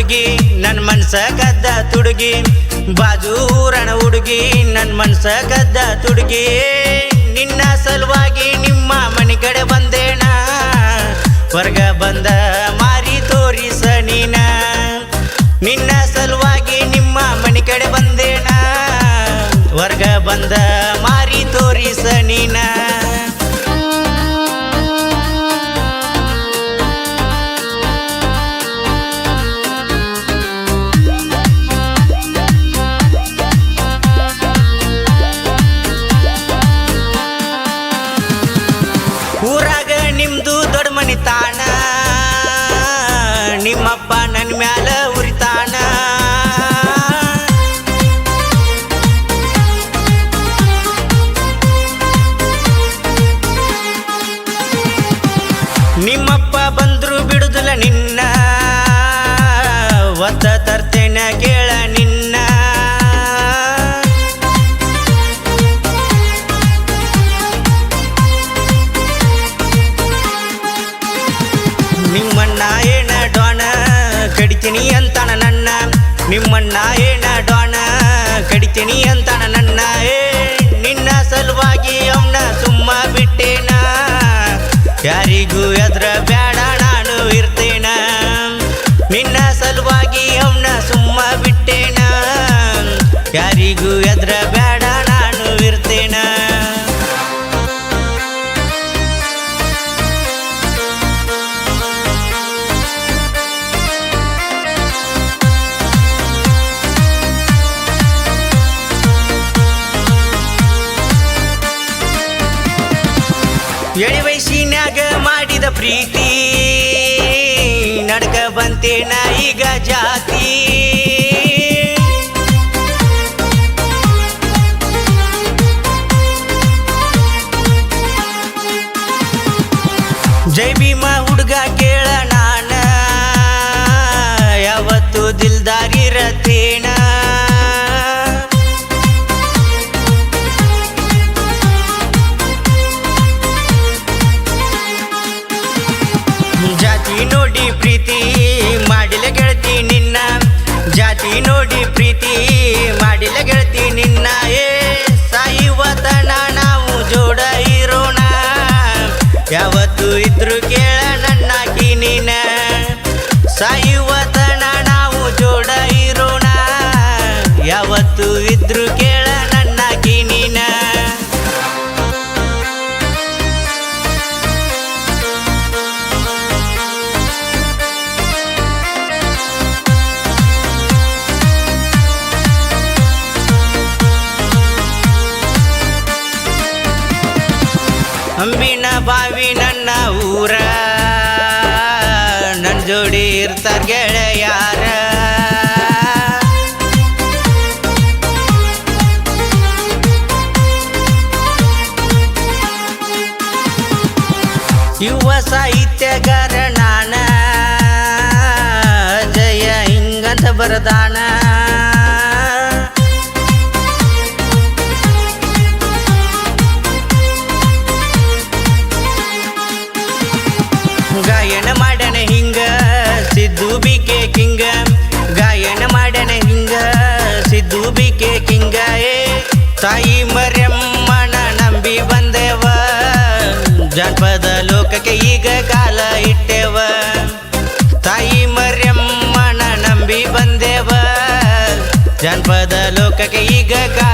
ಹುಡುಗಿ ನನ್ನ ಮನ್ಸ ಗದ್ದ ತುಡುಗಿ. ಬಾಜು ಊರಣ ಹುಡುಗಿ ನನ್ನ ಮನ್ಸ ಗದ್ದ ತುಡುಗಿ. ನಿನ್ನ ಸಲುವಾಗಿ ನಿಮ್ಮ ಮನೆ ಕಡೆ ಬಂದೇಣ. ಹೊರಗ ಬಂದ ಮಾರಿ ತೋರಿಸ ನೀನ. ನಿನ್ನ ಸಲುವಾಗಿ ನಿಮ್ಮ ಮನೆ ಕಡೆ ಬಂದೇಣ. ಹೊರಗ ಬಂದ ಮಾರಿ ತೋರಿಸ ನೀನ. ನಿಮ್ಮಪ್ಪ ನನ್ನ ಮ್ಯಾಲ ಉರಿತಾನ. ನಿಮ್ಮಪ್ಪ ಬಂದ್ರು ಬಿಡುದಿಲ್ಲ ನಿನ್ನ ಕಡಿತೀನಿ ಅಂತಾನ ನನ್ನ ನಿಮ್ಮಣ್ಣ ಏನ ಡಾಣ ಕಡಿತೀನಿ ಅಂತಾನ ನನ್ನ ಏ, ನಿನ್ನ ಸಲುವಾಗಿ ಅವನ ಸುಮ್ಮ ಬಿಟ್ಟೇನ? ಯಾರಿಗೂ ಎದ್ರ ಬೇಡ ನಾನು ಇರ್ತೇನ? ನಿನ್ನ ಸಲುವಾಗಿ ಅವನ ಸುಮ್ಮ ಬಿಟ್ಟೇನ? ಯಾರಿಗೂ ಎದ್ರ ಮಾಡಿದ ಪ್ರೀತಿ ನಡ್ಕ ಬಂತೇನ ಈಗ ಜಾತಿ. ಬಾವಿ ನನ್ನ ಊರ. ನನ್ನ ಜೋಡಿ ಇರ್ತಾರ ಗೆಳೆಯಾರ. ಯುವ ಸಾಹಿತ್ಯಗಾರ ನಾನ. ಜಯ ಹಿಂಗಂತ ಬರದಾನ ತಾಯಿ ಮರೆಮ್ಮನ ನಂಬಿ ಬಂದೇವ. ಜಾನಪದ ಲೋಕಕ್ಕೆ ಈಗ ಕಾಲ ಇಟ್ಟೆವ. ತಾಯಿ ಮರೆಮ್ಮನ ನಂಬಿ ಬಂದೇವ. ಜಾನಪದ ಲೋಕಕ್ಕೆ ಈಗ ಕಾಲ